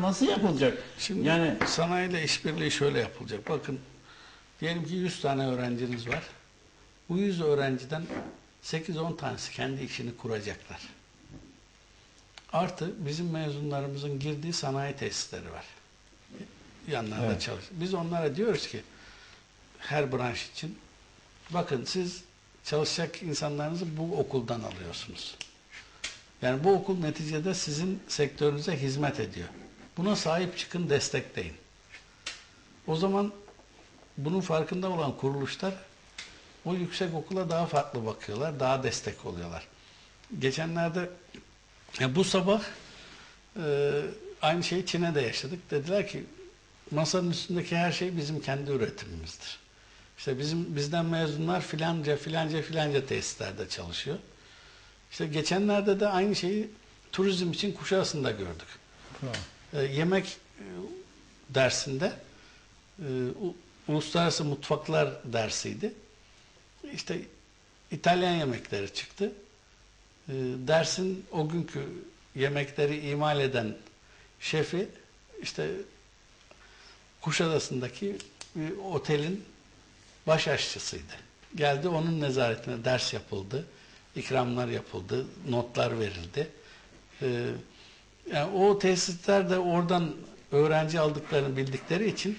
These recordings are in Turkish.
Nasıl yapılacak? Şimdi yani sanayiyle işbirliği şöyle yapılacak. Bakın diyelim ki 100 tane öğrenciniz var. Bu 100 öğrenciden 8-10 tanesi kendi işini kuracaklar. Artı bizim mezunlarımızın girdiği sanayi tesisleri var. Yanlarda Evet. çalış. Biz onlara diyoruz ki her branş için bakın siz çalışacak insanlarınızı bu okuldan alıyorsunuz. Yani bu okul neticede sizin sektörünüze hizmet ediyor. Buna sahip çıkın, destekleyin. O zaman bunun farkında olan kuruluşlar o yüksek okula daha farklı bakıyorlar, daha destek oluyorlar. Geçenlerde bu sabah e, aynı şeyi Çin'e de yaşadık. Dediler ki masanın üstündeki her şey bizim kendi üretimimizdir. İşte bizim bizden mezunlar filanca filanca filanca tesislerde çalışıyor. İşte geçenlerde de aynı şeyi turizm için Kuşadası'nda gördük. E, yemek e, dersinde e, uluslararası mutfaklar dersiydi. İşte İtalyan yemekleri çıktı. E, dersin o günkü yemekleri imal eden şefi işte Kuşadası'ndaki bir otelin baş aşçısıydı. Geldi onun nezaretine ders yapıldı, ikramlar yapıldı, notlar verildi. Ee, yani o tesisler de oradan öğrenci aldıklarını bildikleri için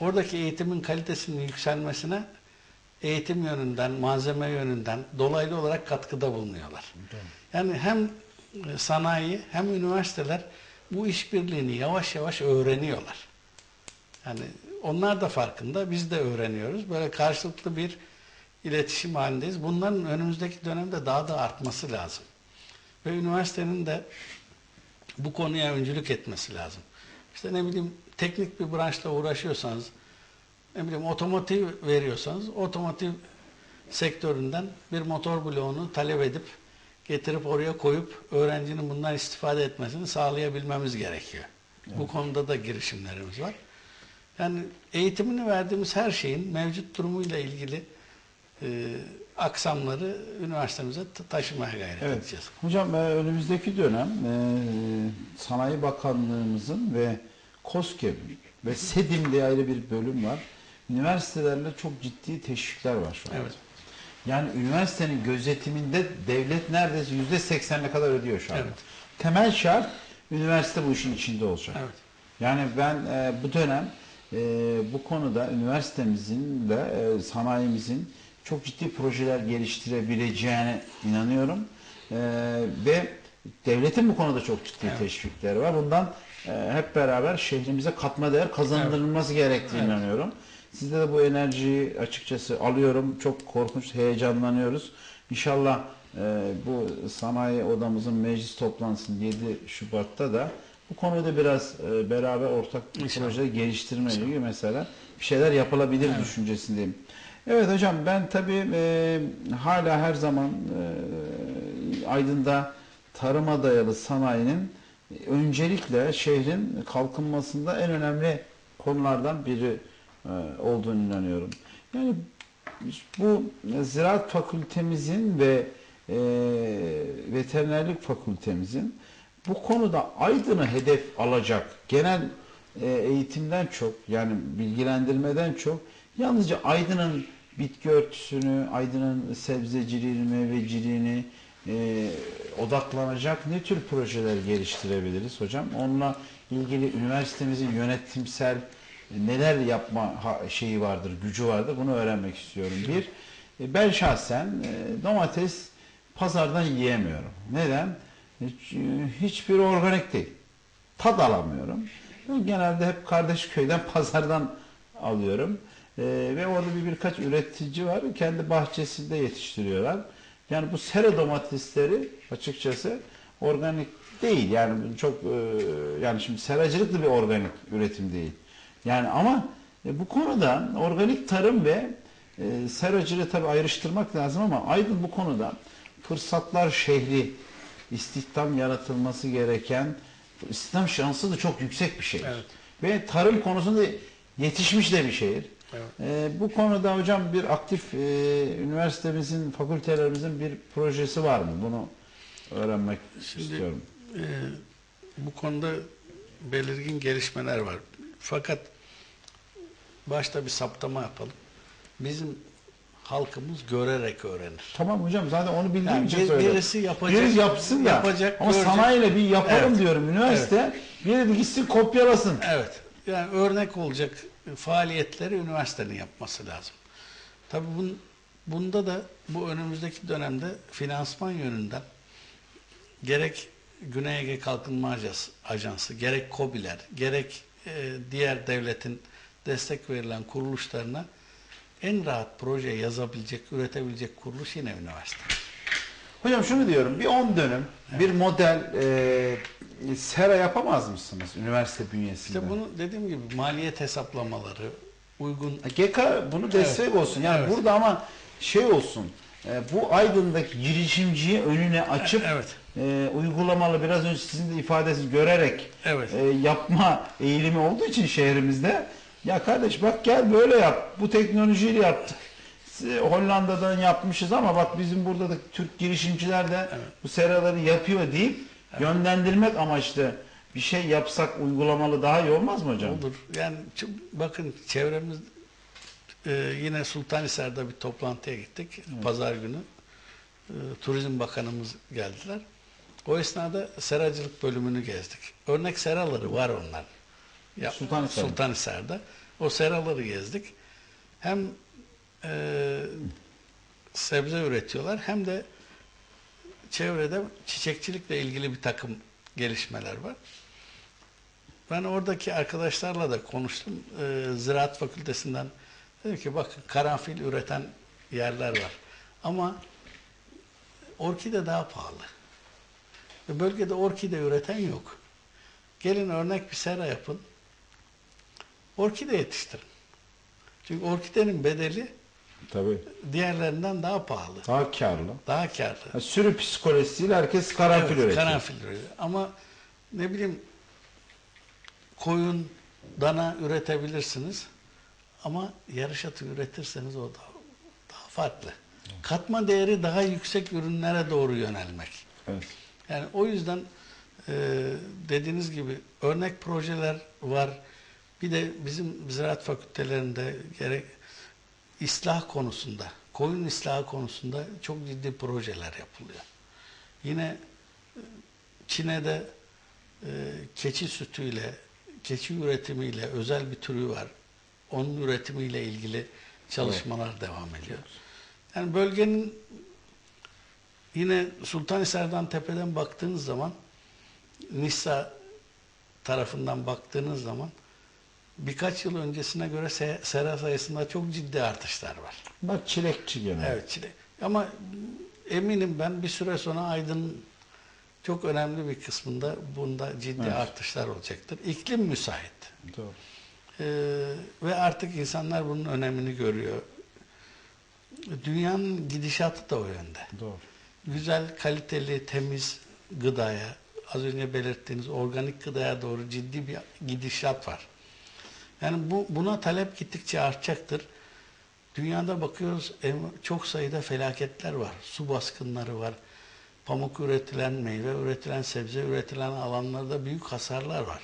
oradaki eğitimin kalitesinin yükselmesine eğitim yönünden, malzeme yönünden dolaylı olarak katkıda bulunuyorlar. Yani hem sanayi hem üniversiteler bu işbirliğini yavaş yavaş öğreniyorlar. Yani onlar da farkında, biz de öğreniyoruz. Böyle karşılıklı bir iletişim halindeyiz. Bunların önümüzdeki dönemde daha da artması lazım. Ve üniversitenin de bu konuya öncülük etmesi lazım. İşte ne bileyim teknik bir branşla uğraşıyorsanız, ne bileyim otomotiv veriyorsanız, otomotiv sektöründen bir motor bloğunu talep edip getirip oraya koyup öğrencinin bundan istifade etmesini sağlayabilmemiz gerekiyor. Bu konuda da girişimlerimiz var. Yani eğitimini verdiğimiz her şeyin mevcut durumuyla ilgili e, aksamları üniversitemize ta- taşımaya gayret Evet. edeceğiz. Hocam e, önümüzdeki dönem e, Sanayi Bakanlığımızın ve KOSGEB'in ve SEDİM diye ayrı bir bölüm var. Üniversitelerle çok ciddi teşvikler var şu anda. Evet. Yani üniversitenin gözetiminde devlet neredeyse yüzde seksenine kadar ödüyor şu anda. Evet. Temel şart üniversite bu işin içinde olacak. Evet. Yani ben e, bu dönem e, bu konuda üniversitemizin de e, sanayimizin çok ciddi projeler geliştirebileceğine inanıyorum. E, ve devletin bu konuda çok ciddi Evet. teşvikleri var. Bundan e, hep beraber şehrimize katma değer kazandırılması gerektiğine Evet. inanıyorum. Sizde de bu enerjiyi açıkçası alıyorum. Çok korkunç, heyecanlanıyoruz. İnşallah e, bu sanayi odamızın meclis toplantısının 7 Şubat'ta da bu konuda biraz e, beraber ortak İnşallah. proje geliştirme ilgili mesela bir şeyler yapılabilir Evet. düşüncesindeyim. Evet hocam ben tabii e, hala her zaman e, Aydın'da tarıma dayalı sanayinin öncelikle şehrin kalkınmasında en önemli konulardan biri e, olduğunu inanıyorum. Yani bu ziraat fakültemizin ve e, veterinerlik fakültemizin bu konuda Aydın'ı hedef alacak genel e, eğitimden çok yani bilgilendirmeden çok yalnızca Aydın'ın bitki örtüsünü, Aydın'ın sebzeciliğini, meyveciliğini e, odaklanacak ne tür projeler geliştirebiliriz hocam? Onunla ilgili üniversitemizin yönetimsel neler yapma şeyi vardır, gücü vardır bunu öğrenmek istiyorum. Bir, e, ben şahsen e, domates pazardan yiyemiyorum. Neden? Hiç- Hiçbir organik değil. Tad alamıyorum. Genelde hep Kardeşköy'den pazardan alıyorum. E, ve orada bir birkaç üretici var. Kendi bahçesinde yetiştiriyorlar. Yani bu sera domatesleri açıkçası organik değil. Yani çok e, yani şimdi seracılık da bir organik üretim değil. Yani ama e, bu konuda organik tarım ve e, seracılığı tabii ayrıştırmak lazım ama Aydın bu konuda fırsatlar şehri istihdam yaratılması gereken istihdam şansı da çok yüksek bir şehir. Evet. Ve tarım konusunda yetişmiş de bir şehir. Evet. E, bu konuda hocam bir aktif e, üniversitemizin, fakültelerimizin bir projesi var mı? Bunu öğrenmek Şimdi- istiyorum. Ee, bu konuda belirgin gelişmeler var. Fakat başta bir saptama yapalım. Bizim halkımız görerek öğrenir. Tamam hocam zaten onu bildiğim Yani için bir- söylüyorum. birisi yapacak, Birisi yapsın da. yapacak, ama görecek. sanayiyle bir yapalım Evet. diyorum üniversite. Biri de gitsin kopyalasın. Evet. Yani örnek olacak faaliyetleri üniversitenin yapması lazım. Tabii bun, bunda da bu önümüzdeki dönemde finansman yönünden gerek Güney Ege Kalkınma Ajansı, Ajansı gerek KOBİ'ler, gerek e, diğer devletin destek verilen kuruluşlarına en rahat proje yazabilecek, üretebilecek kuruluş yine üniversite. Hocam şunu diyorum. Bir 10 dönüm bir model e, sera yapamaz mısınız üniversite bünyesinde? İşte bunu dediğim gibi maliyet hesaplamaları, uygun GK bunu destek olsun. Yani Evet. burada ama şey olsun. e, bu Aydın'daki girişimciyi önüne açıp Evet. e, uygulamalı biraz önce sizin de ifadesi görerek Evet. e, yapma eğilimi olduğu için şehrimizde ya kardeş bak gel böyle yap. Bu teknolojiyle yaptık. Hollanda'dan yapmışız ama bak bizim burada da Türk girişimciler de bu seraları yapıyor deyip yönlendirmek amaçlı bir şey yapsak uygulamalı daha iyi olmaz mı hocam? Olur. Yani bakın çevremiz e, yine Sultanhisar'da bir toplantıya gittik. Pazar günü. E, Turizm Bakanımız geldiler. O esnada seracılık bölümünü gezdik. Örnek seraları var onlar. Ya, Sultanhisar'da. Sultanhisar'da. O seraları gezdik. Hem e, sebze üretiyorlar hem de çevrede çiçekçilikle ilgili bir takım gelişmeler var. Ben oradaki arkadaşlarla da konuştum. Ee, Ziraat Fakültesinden dedim ki bakın karanfil üreten yerler var. Ama orkide daha pahalı. Ve bölgede orkide üreten yok. Gelin örnek bir sera yapın. Orkide yetiştirin. Çünkü orkidenin bedeli Tabii. diğerlerinden daha pahalı. Daha karlı. Daha karlı. Ha, sürü psikolojisiyle herkes karanfil Evet, üretiyor. Karanfil üretiyor. Ama ne bileyim koyun, dana üretebilirsiniz. Ama yarış atı üretirseniz o daha, daha farklı. Katma değeri daha yüksek ürünlere doğru yönelmek. Evet. Yani o yüzden e, dediğiniz gibi örnek projeler var. Bir de bizim ziraat fakültelerinde gerek islah konusunda, koyun islahı konusunda çok ciddi projeler yapılıyor. Yine e, Çin'de e, keçi sütüyle, keçi üretimiyle özel bir türü var. Onun üretimiyle ilgili çalışmalar devam ediyor. Yani bölgenin Yine Sultanhisar'dan tepeden baktığınız zaman Nisa tarafından baktığınız zaman birkaç yıl öncesine göre se- sera sayısında çok ciddi artışlar var. Bak çilekçi gene. Evet çile. Ama eminim ben bir süre sonra Aydın çok önemli bir kısmında bunda ciddi Evet. artışlar olacaktır. İklim müsait. Doğru. Ee, ve artık insanlar bunun önemini görüyor. Dünyanın gidişatı da o yönde Doğru. güzel, kaliteli, temiz gıdaya, az önce belirttiğiniz organik gıdaya doğru ciddi bir gidişat var. Yani bu buna talep gittikçe artacaktır. Dünyada bakıyoruz çok sayıda felaketler var. Su baskınları var. Pamuk üretilen, meyve üretilen, sebze üretilen alanlarda büyük hasarlar var.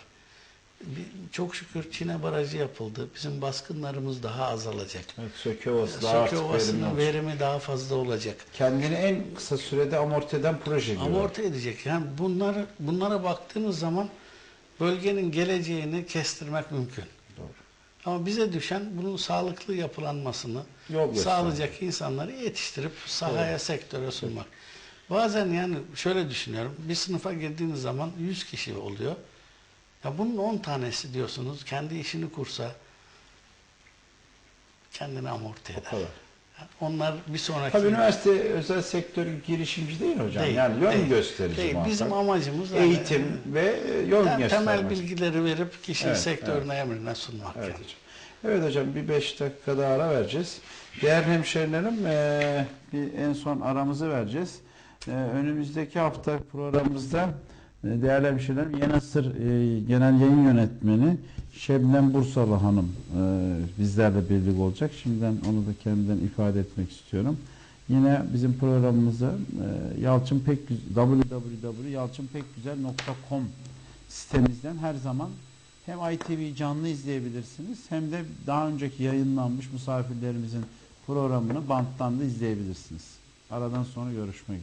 Çok şükür Çin'e barajı yapıldı. Bizim baskınlarımız daha azalacak. Evet, Söke Ovası daha Söke Ovası'nın verimi daha fazla olacak. Kendini en kısa sürede amorti eden proje gibi. Amorti edecek. Yani bunları bunlara baktığınız zaman bölgenin geleceğini kestirmek mümkün. Ama bize düşen bunun sağlıklı yapılanmasını Yol sağlayacak insanları yetiştirip sahaya, sektöre sunmak. Bazen yani şöyle düşünüyorum. Bir sınıfa girdiğiniz zaman 100 kişi oluyor. Ya bunun 10 tanesi diyorsunuz kendi işini kursa kendini amorti eder. Yani onlar bir sonraki Tabii üniversite özel sektör girişimci değil hocam. Değil, yani yön değil, gösterici değil. muhakkak. Bizim amacımız yani- eğitim ve e, yön Tem- göstermek. temel bilgileri verip kişiyi Evet, sektörüne emrine sunmak. Evet yani. hocam. Evet hocam bir beş dakika daha ara vereceğiz. Değerli hemşerilerim eee, bir en son aramızı vereceğiz. Eee, önümüzdeki hafta programımızda e, değerli hemşerilerim Yeni Sır e, Genel Yayın Yönetmeni Şebnem Bursalı Hanım e, bizlerle birlikte olacak. Şimdiden onu da kendimden ifade etmek istiyorum. Yine bizim programımıza e, Yalçın Pekgüzel www.yalçınpekgüzel.com sitemizden her zaman hem ITV canlı izleyebilirsiniz hem de daha önceki yayınlanmış misafirlerimizin programını banttan da izleyebilirsiniz. Aradan sonra görüşmek üzere.